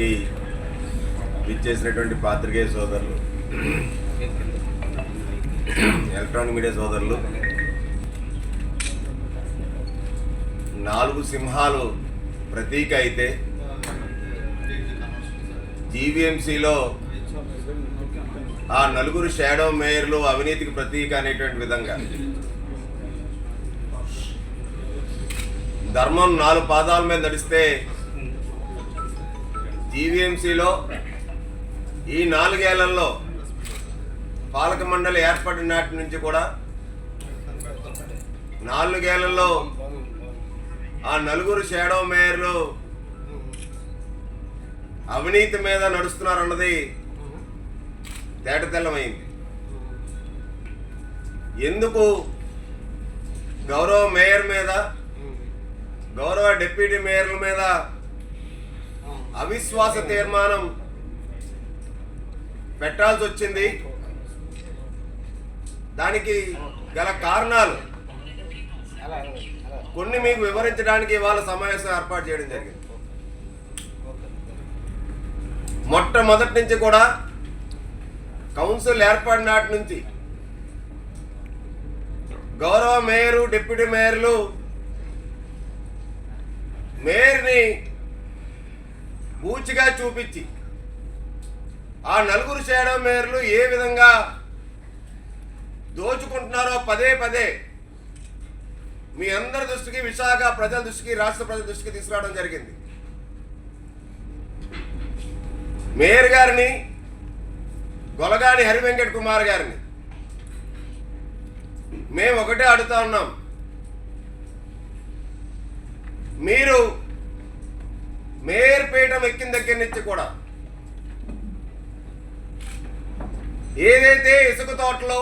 సమావేశానికి విచ్చేసినటువంటి పాత్రికేయ సోదరులు ఎలక్ట్రానిక్ మీడియా సోదరులు నాలుగు సింహాలు ప్రతీక అయితే జీవీఎంసీలో ఆ నలుగురు షాడో మేయర్లు అవినీతికి ప్రతీక అనేటువంటి విధంగా. ధర్మం నాలుగు పాదాల మీద నడిస్తే జీవీఎంసీలో ఈ నాలుగేళ్ళలో పాలక మండలి ఏర్పడిన నాటి నుంచి కూడా నాలుగేళ్ళలో ఆ నలుగురు షాడో మేయర్లు అవినీతి మీద నడుస్తున్నారన్నది తేటతెల్లమైంది. ఎందుకు గౌరవ మేయర్ మీద గౌరవ డిప్యూటీ మేయర్ల మీద అవిశ్వాస తీర్మానం పెట్టాల్సి వచ్చింది దానికి గల కారణాలు కొన్ని మీకు వివరించడానికి ఇవాళ సమావేశం ఏర్పాటు చేయడం జరిగింది. మొట్టమొదటి నుంచి కూడా కౌన్సిల్ ఏర్పడిన నాటి నుంచి గౌరవ మేయరు డిప్యూటీ మేయర్లు మేయర్ని పూచిగా చూపించి ఆ నలుగురు చేయడం మేయర్లు ఏ విధంగా దోచుకుంటున్నారో పదే పదే మీ అందరి దృష్టికి విశాఖ ప్రజల దృష్టికి రాష్ట్ర ప్రజల దృష్టికి తీసుకురావడం జరిగింది. మేయర్ గారిని గొలగాని హరివెంకట్ కుమార్ గారిని మేము ఒకటే అడుగుతా ఉన్నాం. మీరు మేయర్పీఠం ఎక్కిన దగ్గర నుంచి కూడా. ఏదైతే ఇసుక తోటలో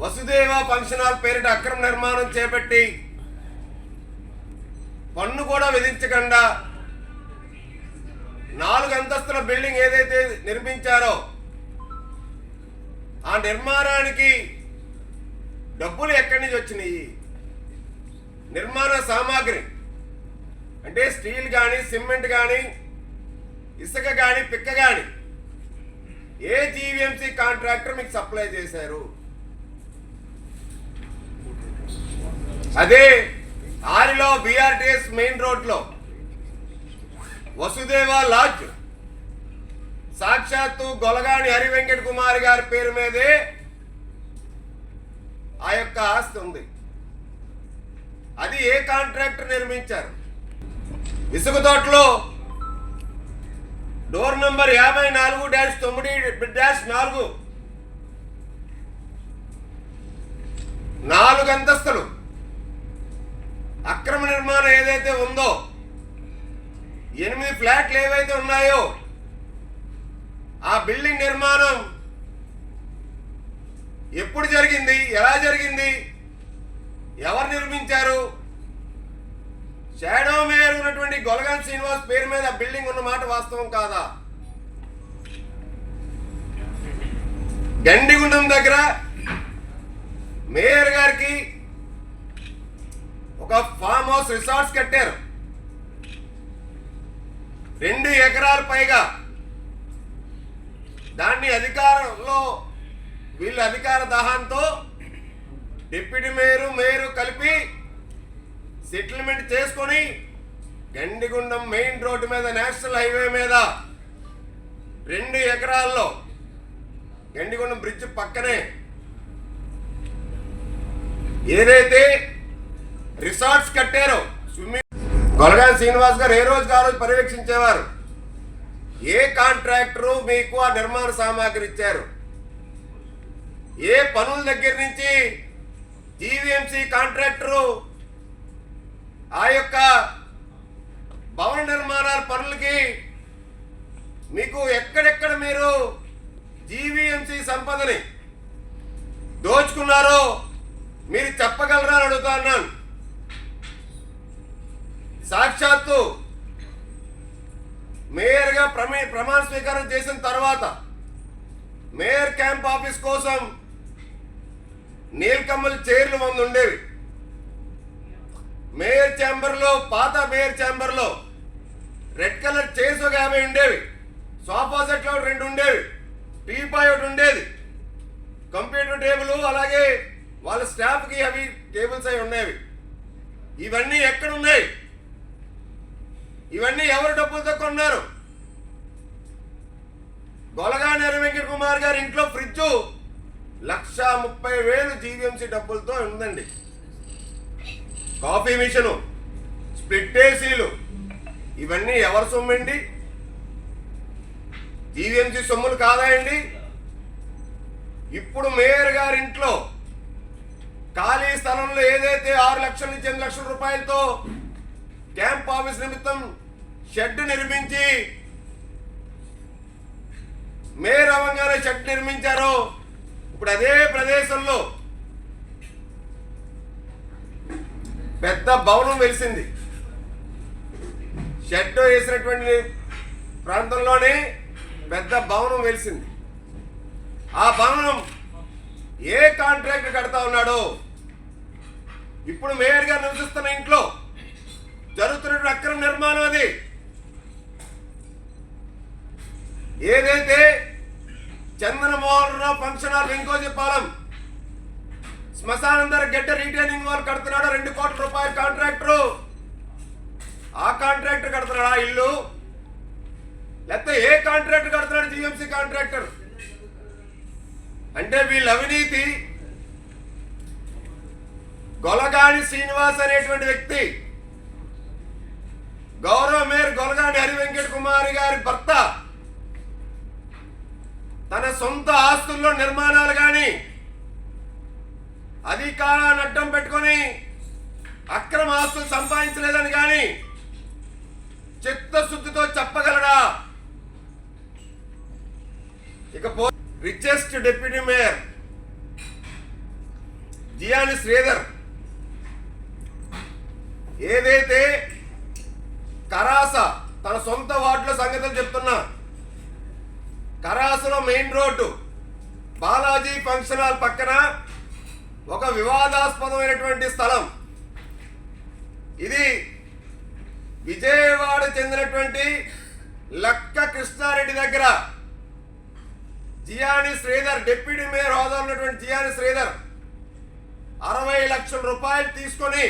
వసుదేవ ఫంక్షన్ హాల్ పేరిట అక్రమ నిర్మాణం చేపట్టి పన్ను కూడా విధించకుండా నాలుగు అంతస్తుల బిల్డింగ్ ఏదైతే నిర్మించారో ఆ నిర్మాణానికి డబ్బులు ఎక్కడి నుంచి వచ్చినాయి? నిర్మాణ సామాగ్రి. అంటే స్టీల్ కానీ సిమెంట్ కానీ ఇసుక కానీ పిక్క కానీ ఏ జీవీఎంసీ కాంట్రాక్టర్ మీకు సప్లై చేశారు? అదే ఆరిలో బీఆర్టీఎస్ మెయిన్ రోడ్లో వసుదేవ లాడ్జ్. సాక్షాత్తు గొలగాని హరి వెంకట కుమార్ గారి పేరు మీదే ఆ యొక్క ఆస్తి ఉంది. అది ఏ కాంట్రాక్టర్ నిర్మించారు? ఇసుక తోటలో డోర్ నంబర్ యాభై నాలుగు డాష్ తొమ్మిది డాష్ నాలుగు. నాలుగు అంతస్తులు. అక్రమ నిర్మాణం ఏదైతే ఉందో ఎనిమిది ఫ్లాట్లు ఏవైతే ఉన్నాయో ఆ బిల్డింగ్ నిర్మాణం ఎప్పుడు జరిగింది ఎలా జరిగింది ఎవరు నిర్మించారు షాడో మేయర్ ఉన్నటువంటి గొలగన్ శ్రీనివాస్ పేరు మీద బిల్డింగ్ ఉన్న మాట వాస్తవం కాదా? గండిగుండం దగ్గర మేయర్ గారికి ఒక ఫామ్ హౌస్ రిసార్ట్స్ కట్టారు. రెండు ఎకరాల పైగా. దాన్ని అధికారంలో వీళ్ళ అధికార దాహంతో డిప్యూటీ మేయరు మేయరు కలిపి సెటిల్మెంట్ చేసుకొని గండిగుండం మెయిన్ రోడ్డు మీద నేషనల్ హైవే మీద రెండు ఎకరాల్లో గండిగుండం బ్రిడ్జ్ పక్కనే ఏదైతే రిసార్ట్స్ కట్టారో స్విమ్మింగ్ గొలగాన్ శ్రీనివాస్ గారు ఏ రోజు ఆ రోజు పర్యవేక్షించేవారు? ఏ కాంట్రాక్టరు మీకు ఆ నిర్మాణ సామాగ్రి ఇచ్చారు? ఏ పనుల దగ్గర నుంచి జీవీఎంసీ కాంట్రాక్టరు ఆ యొక్క భవన నిర్మాణాల పనులకి మీకు ఎక్కడెక్కడ మీరు జీవీఎంసీ సంపదని దోచుకున్నారో మీరు చెప్పగలరా అని అడుగుతా ఉన్నాను. సాక్షాత్తు మేయర్గా ప్రమే ప్రమాణ స్వీకారం చేసిన తర్వాత మేయర్ క్యాంప్ ఆఫీస్ కోసం నీలకమ్మల చైర్లు మంది ఉండేవి. మేయర్ ఛాంబర్లో పాత మేయర్ ఛాంబర్లో రెడ్ కలర్ చైర్స్ ఒక యాభై ఉండేవి. సోఫా సెట్లు ఒకటి రెండు ఉండేవి. టీపాయ్ ఒకటి ఉండేది. కంప్యూటర్ టేబుల్ అలాగే వాళ్ళ స్టాఫ్కి అవి టేబుల్స్ అవి ఉండేవి. ఇవన్నీ ఎక్కడ ఉన్నాయి? ఇవన్నీ ఎవరు డబ్బులతో కొన్నారు? గొలగానేరు వెంకట కుమార్ గారి ఇంట్లో ఫ్రిడ్జ్ లక్ష ముప్పై వేలు జీవీఎంసీ డబ్బులతో ఉందండి. కాఫీ మిషను స్ప్లిట్ ఏసీలు ఇవన్నీ ఎవరి సొమ్మండి? జీవీఎంసీ సొమ్ములు కాదాయండి? ఇప్పుడు మేయర్ గారి ఇంట్లో ఖాళీ స్థలంలో ఏదైతే ఆరు లక్షల నుంచి ఎనిమిది లక్షల రూపాయలతో క్యాంప్ ఆఫీస్ నిమిత్తం షెడ్ నిర్మించి మేయర్ అవ్వగానే షెడ్ నిర్మించారో ఇప్పుడు అదే ప్రదేశంలో పెద్ద భవనం వెలిసింది. షెడ్ వేసినటువంటి ప్రాంతంలోనే పెద్ద భవనం వెలిసింది. ఆ భవనం ఏ కాంట్రాక్ట్ కడతా ఉన్నాడో ఇప్పుడు మేయర్ గారు నివసిస్తున్న ఇంట్లో జరుగుతున్న అక్రమ నిర్మాణం అది. ఏదైతే చందనమోహన్ రావు ఫంక్షన్ హాల్ వెంకోజీపాలెం శ్మశానం దగ్గర గడ్డ రీటైనింగ్ వాళ్ళు కడుతున్నాడు? రెండు కోట్ల రూపాయల కాంట్రాక్టరు. ఆ కాంట్రాక్టర్ కడుతున్నాడా ఇల్లు? లేకపోతే ఏ కాంట్రాక్టర్ కడుతున్నాడు? GMC contractor. అంటే వీళ్ళ అవినీతి గొలగాని శ్రీనివాస్ అనేటువంటి వ్యక్తి గౌరవ మేయర్ గొలగాని హరి వెంకట కుమారి గారి భర్త తన సొంత ఆస్తుల్లో నిర్మాణాలు అధికారాన్ని అడ్డం పెట్టుకొని అక్రమ ఆస్తులు సంపాదించలేదని కానీ చిత్తశుద్ధితో చెప్పగలడా? ఇకపో richest deputy mayor Jiyyani Sridhar ఏదైతే కరాస తన సొంత వార్డులో సంగతులు చెప్తున్నా కరాసలో main road Balaji function hall పక్కన ఒక వివాదాస్పదమైనటువంటి స్థలం. ఇది విజయవాడ చెందినటువంటి లక్క కృష్ణారెడ్డి దగ్గర. జియాని శ్రీధర్ డిప్యూటీ మేయర్ హోదా ఉన్నటువంటి జియాని శ్రీధర్ అరవై లక్షల రూపాయలు తీసుకొని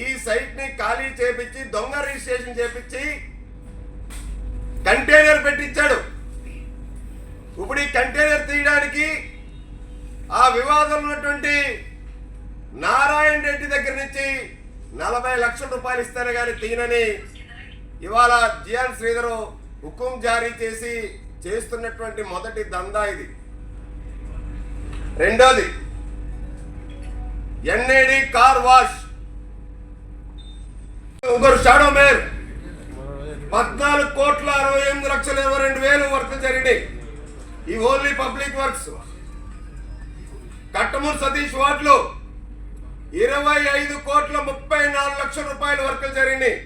ఈ సైట్ని ఖాళీ చేపించి దొంగ రిజిస్ట్రేషన్ చేపించి కంటైనర్ పెట్టించాడు. ఇప్పుడు ఈ కంటైనర్ తీయడానికి ఆ వివాదం ఉన్నటువంటి నారాయణ రెడ్డి దగ్గర నుంచి నలభై లక్షల రూపాయలు ఇస్తాను కానీ తీయనని ఇవాళ జియాన్ శ్రీధరు హుకుం జారీ చేసి చేస్తున్నటువంటి మొదటి దందా ఇది. రెండోది ఎన్ఏడి కార్ వాష్. ఇంకొకరు షాడో మేర్. పద్నాలుగు కోట్ల అరవై ఎనిమిది లక్షల ఇరవై రెండు వేలు వర్క్ జరిగినాయి. ఈ only public works. Kattamuru Satish వార్డులో ఇరవై ఐదు కోట్ల ముప్పై నాలుగు లక్షల రూపాయల వర్కులు జరిగినాయి.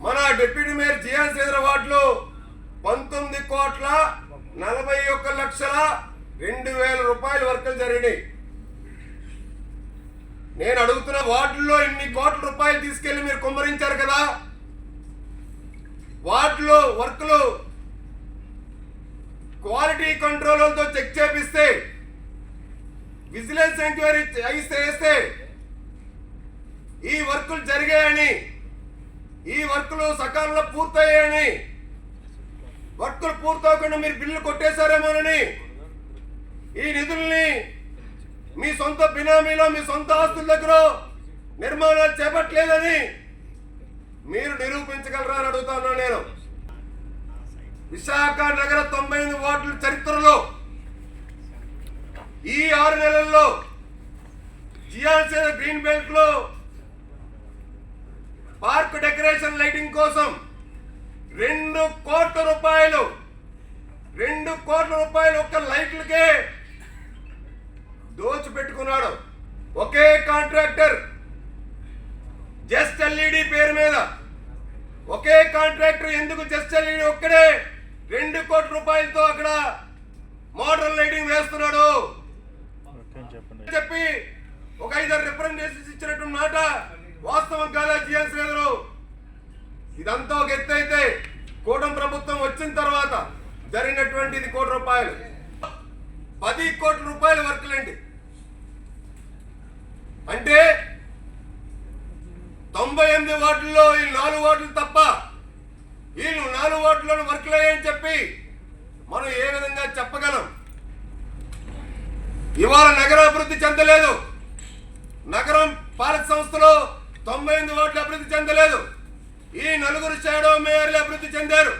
మన డిప్యూటీ మేయర్ జియాన్ శ్రీధర్ వార్డులో పంతొమ్మిది కోట్ల నలభై ఒక్క లక్షల రెండు వేల రూపాయల వర్కులు జరిగినాయి. నేను అడుగుతున్న వార్డుల్లో ఇన్ని కోట్ల రూపాయలు తీసుకెళ్ళి మీరు కుమ్మరించారు కదా? వార్డులో వర్క్లు క్వాలిటీ కంట్రోలర్తో చెక్ చేపిస్తే విజిలెన్స్ ఎంక్వైరీ అయితే వేస్తే ఈ వర్కులు జరిగాయని ఈ వర్కులు సకాలంలో పూర్తయ్యాయని వర్కులు పూర్తవకుండా మీరు బిల్లు కొట్టేశారేమోనని ఈ నిధుల్ని మీ సొంత బినామీలో మీ సొంత ఆస్తుల దగ్గర నిర్మాణాలు చేపట్టలేదని మీరు నిరూపించగలరా అని అడుగుతాను నేను. విశాఖ నగర తొంభై ఎనిమిది వార్డుల చరిత్రలో ఈ ఆరు నెలల్లో జియాన్సీ గ్రీన్ బెల్ట్లో పార్క్ డెకరేషన్ లైటింగ్ కోసం రెండు కోట్ల రూపాయలు రెండు కోట్ల రూపాయలు ఒక్క లైట్లకే దోచిపెట్టుకున్నాడు. ఒకే కాంట్రాక్టర్ జస్ట్ ఎల్ఈడి పేరు మీద. ఒకే కాంట్రాక్టర్ ఎందుకు జస్ట్ ఎల్ఈడి ఒక్కడే? రెండు కోట్ల రూపాయలతో అక్కడ మోడల్ లైటింగ్ వేస్తున్నాడు. చెప్పి ఒక ఐదారు రిప్రజెంటేషన్స్ ఇచ్చినట్టు మాట వాస్తవం కాదా జిఎస్ గారు? ఇదంతా ఒక ఎత్తు అయితే కూటమి ప్రభుత్వం వచ్చిన తర్వాత జరిగినటువంటి ఇది కోటి రూపాయలు. పది కోట్ల రూపాయల వర్కులండి అంటే తొంభై ఎనిమిది ఓట్లలో ఈ నాలుగు ఓట్లు తప్ప వీళ్ళు నాలుగు వార్డుల్లో వర్కులయ్యని చెప్పి మనం ఏ విధంగా చెప్పగలం? ఇవాళ నగరం అభివృద్ధి చెందలేదు. నగరం పాలక సంస్థలో తొంభై ఎనిమిది ఓట్లు అభివృద్ధి చెందలేదు. ఈ నలుగురు షాడో మేయర్లు అభివృద్ధి చెందారు.